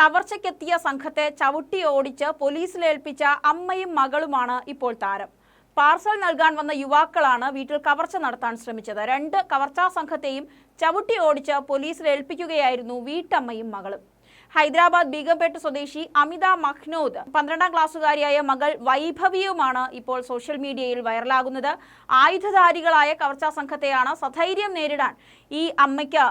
കവർച്ചയ്ക്കെത്തിയ സംഘത്തെ ചവിട്ടി ഓടിച്ച് പോലീസിലേൽപ്പിച്ച അമ്മയും മകളുമാണ് ഇപ്പോൾ താരം. പാർസൽ നൽകാൻ വന്ന യുവാക്കളാണ് വീട്ടിൽ കവർച്ച നടത്താൻ ശ്രമിച്ചത്. രണ്ട് കവർച്ചാ സംഘത്തെയും ചവിട്ടി ഓടിച്ച് പോലീസിലേൽപ്പിക്കുകയായിരുന്നു വീട്ടമ്മയും മകളും. ഹൈദരാബാദ് ബീഗംപേട്ട് സ്വദേശി അമിത മഹ്നോദ് പന്ത്രണ്ടാം ക്ലാസ്സുകാരിയായ മകൾ വൈഭവിയുമാണ് ഇപ്പോൾ സോഷ്യൽ മീഡിയയിൽ വൈറലാകുന്നത്. ആയുധധാരികളായ കവർച്ചാ സംഘത്തെയാണ് സധൈര്യം നേരിടാൻ ഈ അമ്മയ്ക്ക്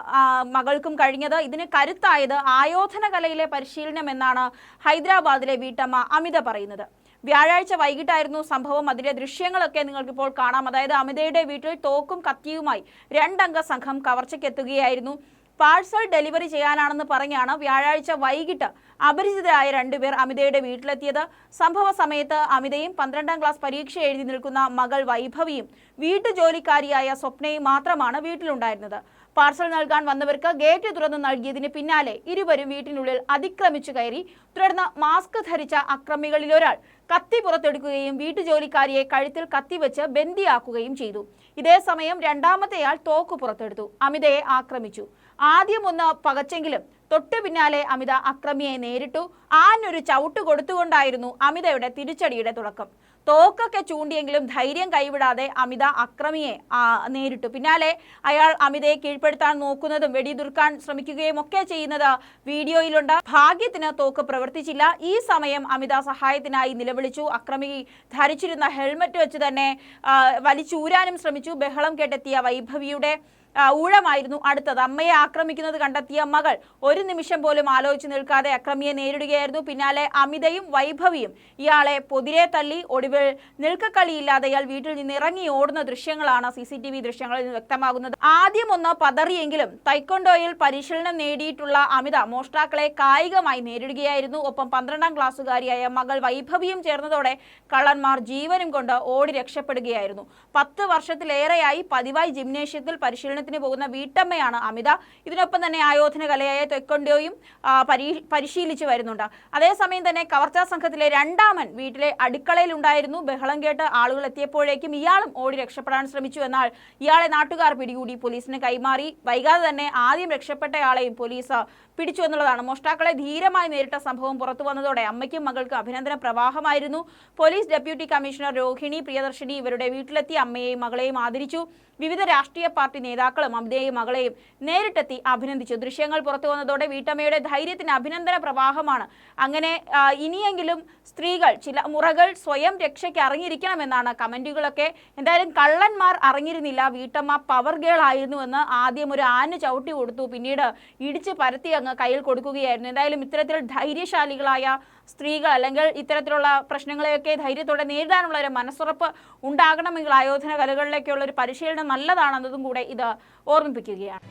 മകൾക്കും കഴിഞ്ഞത്. ഇതിന് കരുത്തായത് ആയോധന കലയിലെ പരിശീലനം എന്നാണ് ഹൈദരാബാദിലെ വീട്ടമ്മ അമിത പറയുന്നത്. വ്യാഴാഴ്ച വൈകിട്ടായിരുന്നു സംഭവം. അതിലെ ദൃശ്യങ്ങളൊക്കെ നിങ്ങൾക്കിപ്പോൾ കാണാം. അതായത് അമിതയുടെ വീട്ടിൽ തോക്കും കത്തിയുമായി രണ്ടംഗ സംഘം കവർച്ചയ്ക്കെത്തുകയായിരുന്നു. പാഴ്സൽ ഡെലിവറി ചെയ്യാനാണെന്ന് പറഞ്ഞാണ് വ്യാഴാഴ്ച വൈകിട്ട് അപരിചിതരായ രണ്ടുപേർ അമിതയുടെ വീട്ടിലെത്തിയത്. സംഭവ സമയത്ത് അമിതയും പന്ത്രണ്ടാം ക്ലാസ് പരീക്ഷ എഴുതി നിൽക്കുന്ന മകൾ വൈഭവിയും വീട്ടുജോലിക്കാരിയായ സ്വപ്നയും മാത്രമാണ് വീട്ടിലുണ്ടായിരുന്നത്. പാർസൽ നൽകാൻ വന്നവർക്ക് ഗേറ്റ് തുറന്ന് നൽകിയതിന് പിന്നാലെ ഇരുവരും വീട്ടിനുള്ളിൽ അതിക്രമിച്ചു കയറി. തുടർന്ന് മാസ്ക് ധരിച്ച അക്രമികളിലൊരാൾ കത്തി പുറത്തെടുക്കുകയും വീട്ടുജോലിക്കാരിയെ കഴുത്തിൽ കത്തിവെച്ച് ബന്ദിയാക്കുകയും ചെയ്തു. ഇതേസമയം രണ്ടാമത്തെയാൾ തോക്ക് പുറത്തെടുത്തു. അമിതയെ ആക്രമിച്ചു. ആദ്യം ഒന്ന് പകച്ചെങ്കിലും തൊട്ടു പിന്നാലെ അമിത അക്രമിയെ നേരിട്ടു. ആനൊരു ചവിട്ട് കൊടുത്തുകൊണ്ടായിരുന്നു അമിതയുടെ തിരിച്ചടിയുടെ തുടക്കം. തോക്കൊക്കെ ചൂണ്ടിയെങ്കിലും ധൈര്യം കൈവിടാതെ അമിത അക്രമിയെ നേരിട്ടു. പിന്നാലെ അയാൾ അമിതയെ കീഴ്പ്പെടുത്താൻ നോക്കുന്നതും വെടിയുതിർക്കാൻ ശ്രമിക്കുകയും ഒക്കെ ചെയ്യുന്നത് വീഡിയോയിലുണ്ട്. ഭാഗ്യത്തിന് തോക്ക് പ്രവർത്തിച്ചില്ല. ഈ സമയം അമിത സഹായത്തിനായി നിലവിളിച്ചു. അക്രമി ധരിച്ചിരുന്ന ഹെൽമറ്റ് വെച്ച് തന്നെ വലിച്ചൂരാനും ശ്രമിച്ചു. ബഹളം കേട്ടെത്തിയ വൈഭവിയുടെ ഊഴമായിരുന്നു അടുത്തത്. അമ്മയെ ആക്രമിക്കുന്നത് കണ്ടെത്തിയ മകൾ ഒരു നിമിഷം പോലും ആലോചിച്ച് നിൽക്കാതെ അക്രമിയെ നേരിടുകയായിരുന്നു. പിന്നാലെ അമിതയും വൈഭവിയും ഇയാളെ പൊതിരെ തള്ളി ഒടുവിൽ നിൽക്കക്കളിയില്ലാതെ ഇയാൾ വീട്ടിൽ നിന്ന് ഇറങ്ങി ഓടുന്ന ദൃശ്യങ്ങളാണ് സി സി ടി വി ദൃശ്യങ്ങളിൽ നിന്ന് വ്യക്തമാകുന്നത്. ആദ്യം ഒന്ന് പതറിയെങ്കിലും തൈക്കൊണ്ടോയിൽ പരിശീലനം നേടിയിട്ടുള്ള അമിത മോഷ്ടാക്കളെ കായികമായി നേരിടുകയായിരുന്നു. ഒപ്പം പന്ത്രണ്ടാം ക്ലാസ്സുകാരിയായ മകൾ വൈഭവിയും ചേർന്നതോടെ കള്ളന്മാർ ജീവനും കൊണ്ട് ഓടി രക്ഷപ്പെടുകയായിരുന്നു. പത്ത് വർഷത്തിലേറെയായി പതിവായി ജിംനേഷ്യത്തിൽ പരിശീലനത്തിന് പോകുന്ന വീട്ടമ്മയാണ് അമിത. ഇതിനൊപ്പം തന്നെ ആയോധന കലയായ തെക്കൊണ്ടോയും പരിശീലിച്ചു വരുന്നുണ്ട്. അതേസമയം തന്നെ കവർച്ചാ സംഘത്തിലെ രണ്ടാമൻ വീട്ടിലെ അടുക്കളയിൽ ഉണ്ടായിരുന്നു. ബഹളം കേട്ട് ആളുകൾ എത്തിയപ്പോഴേക്കും ഇയാളും ഓടി രക്ഷപ്പെടാൻ ശ്രമിച്ചു. എന്നാൽ ഇയാളെ നാട്ടുകാർ പിടികൂടി പോലീസിന് കൈമാറി. വൈകാതെ തന്നെ ആദ്യം രക്ഷപ്പെട്ടയാളെയും പോലീസ് പിടിച്ചു എന്നുള്ളതാണ്. മോഷ്ടാക്കളെ ധീരമായി നേരിട്ട സംഭവം പുറത്തു വന്നതോടെ അമ്മയ്ക്കും മകൾക്ക് അഭിനന്ദന പ്രവാഹമായിരുന്നു. Police deputy commissioner Rohini Priyadarshini ഇവരുടെ വീട്ടിലെത്തി അമ്മയെയും മകളെയും ആദരിച്ചു. വിവിധ രാഷ്ട്രീയ പാർട്ടി നേതാക്കളും അമിതയെയും മകളെയും നേരിട്ടെത്തി അഭിനന്ദിച്ചു. ദൃശ്യങ്ങൾ പുറത്തു വന്നതോടെ വീട്ടമ്മയുടെ ധൈര്യത്തിന് അഭിനന്ദന പ്രവാഹമാണ്. അങ്ങനെ ഇനിയെങ്കിലും സ്ത്രീകൾ ചില മുറകൾ സ്വയം രക്ഷയ്ക്ക് അറിഞ്ഞിരിക്കണമെന്നാണ് കമന്റുകളൊക്കെ. എന്തായാലും കള്ളന്മാർ അറിഞ്ഞിരുന്നില്ല വീട്ടമ്മ പവർ ഗേൾ ആയിരുന്നുവെന്ന് ആദ്യം ഒരു ആന് ചവിട്ടി കൊടുത്തു. പിന്നീട് ഇടിച്ച് പരത്തി അങ്ങ് കയ്യിൽ കൊടുക്കുകയായിരുന്നു. എന്തായാലും ഇത്തരത്തിൽ ധൈര്യശാലികളായ സ്ത്രീകൾ അല്ലെങ്കിൽ ഇത്തരത്തിലുള്ള പ്രശ്നങ്ങളെയൊക്കെ ധൈര്യത്തോടെ നേരിടാനുള്ള ഒരു മനസ്സുറപ്പ് ഉണ്ടാകണമെങ്കിൽ ആയോധന കലകളിലേക്കുള്ള ഒരു പരിശീലനം നല്ലതാണെന്നതും കൂടെ ഇത് ഓർമ്മിപ്പിക്കുകയാണ്.